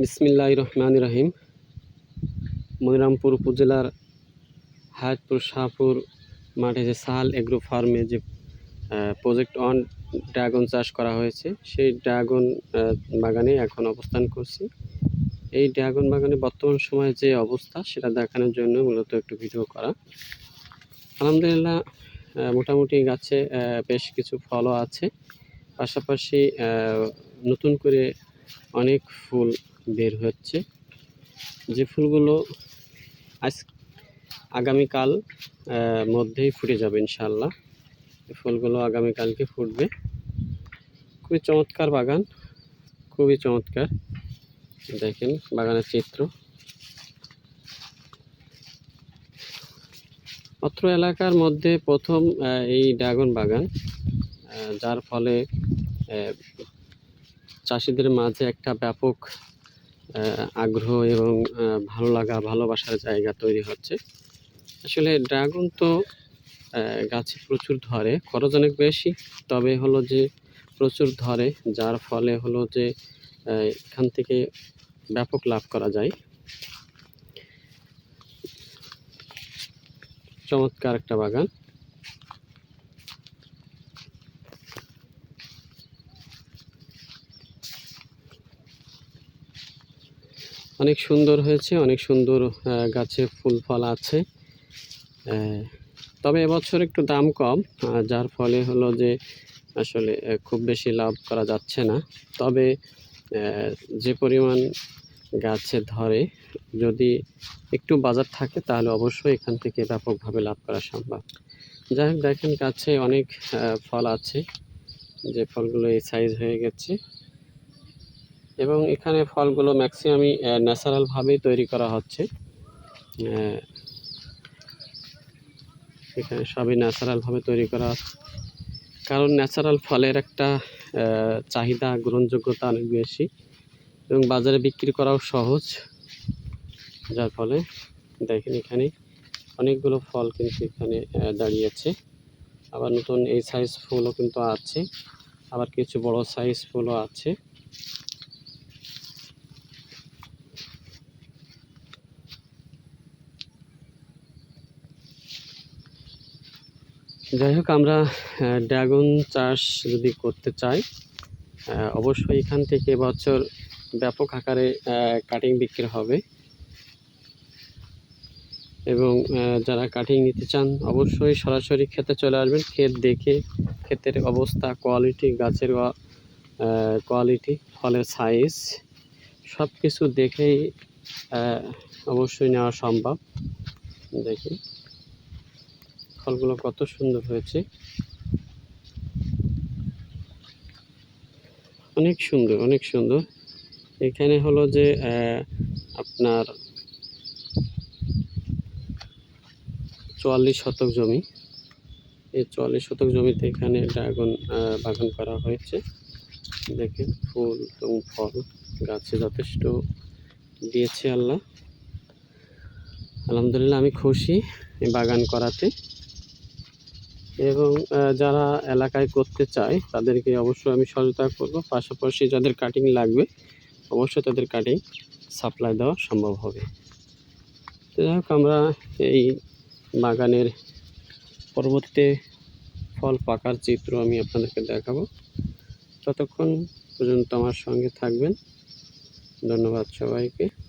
বিসমিল্লাহ রহমান রহিম। মনিরামপুর উপজেলার হায়াতপুর, শাহপুর মাঠে যে সাহাল এগ্রো ফার্মে যে প্রজেক্ট অন ড্রাগন চাষ করা হয়েছে, সেই ড্রাগন বাগানে এখন অবস্থান করছি। এই ড্রাগন বাগানে বর্তমান সময়ে যে অবস্থা, সেটা দেখানোর জন্য মূলত একটু ভিডিও করা। আলহামদুলিল্লাহ মোটামুটি গাছে বেশ কিছু ফলও আছে। পাশাপাশি নতুন করে অনেক ফুল বের হচ্ছে। যে ফুলগুলো আজ আগামীকাল মধ্যেই ফুটে যাবে ইনশাল্লাহ ফুলগুলো আগামীকালকে ফুটবে। খুবই চমৎকার বাগান, খুবই চমৎকার। দেখেন বাগানের চিত্র। অত্র এলাকার মধ্যে প্রথম এই ড্রাগন বাগান যার ফলে চাষিদের মাঝে একটা ব্যাপক আগ্রহ এবং ভালো লাগা, ভালোবাসার জায়গা তৈরি হচ্ছে। আসলে ড্রাগন তো গাছে প্রচুর ধরে, খরচ অনেক বেশি। তবে হলো যে, প্রচুর ধরে, যার ফলে হলো যে এখান থেকে ব্যাপক লাভ করা যায়। চমৎকার একটা বাগান। অনেক সুন্দর হয়েছে, অনেক সুন্দর গাছে ফুল ফল আছে। তবে এবছর একটু দাম কম যার ফলে হলো যে আসলে খুব বেশি লাভ করা যাচ্ছে না। তবে যে পরিমাণ গাছে ধরে, যদি একটু বাজার থাকে তাহলে অবশ্যই এখান থেকে ব্যাপকভাবে লাভ করা সম্ভব। যাই হোক, দেখেন গাছে অনেক ফল আছে, যে ফলগুলো এই সাইজ হয়ে গেছে। এবং এখানে ফলগুলো ম্যাক্সিমামই ন্যাচারালভাবেই তৈরি করা হচ্ছে। এখানে সবই ন্যাচারালভাবে তৈরি করা কারণ ন্যাচারাল ফলের একটা চাহিদা, গ্রহণযোগ্যতা অনেক বেশি। এবং বাজারে বিক্রি করাও সহজ। যার ফলে, দেখেন এখানে অনেকগুলো ফল কিন্তু এখানে দাঁড়িয়েছে। আবার নতুন এই সাইজ ফুলও কিন্তু আছে। আবার কিছু বড় সাইজ ফুলও আছে। যাই হোক, আমরা ড্রাগন চাষ যদি করতে চাই অবশ্যই এখান থেকে বছর ব্যাপক আকারে কাটিং বিক্রি হবে। এবং যারা কাটিং নিতে চান, অবশ্যই সরাসরি খেতে চলে আসবেন ক্ষেত দেখে ক্ষেতের অবস্থা কোয়ালিটি গাছের কোয়ালিটি ফলের সাইজ সব কিছু দেখেই অবশ্যই নেওয়া সম্ভব। দেখি। ফলগুলো কত সুন্দর হয়েছে। অনেক সুন্দর অনেক সুন্দর। এখানে হলো যে আপনার চুয়াল্লিশ শতক জমি। এই চুয়াল্লিশ শতক জমিতে এখানে ড্রাগন বাগান করা হয়েছে। দেখেন, ফুল এবং ফল, গাছে যথেষ্ট দিয়েছে আল্লাহ। আলহামদুলিল্লাহ, আমি খুশি বাগান করাতে। এবং যারা এলাকায় করতে চায়, তাদেরকে অবশ্যই আমি সহায়তা করব। পাশাপাশি যাদের কাটিং লাগবে, অবশ্যই তাদের কাটিং সাপ্লাই দেওয়া সম্ভব হবে। তো যাই হোক, আমরা এই বাগানের পরবর্তী ফল পাকার চিত্র আমি আপনাদেরকে দেখাবো। ততক্ষণ পর্যন্ত আমার সঙ্গে থাকবেন। ধন্যবাদ সবাইকে।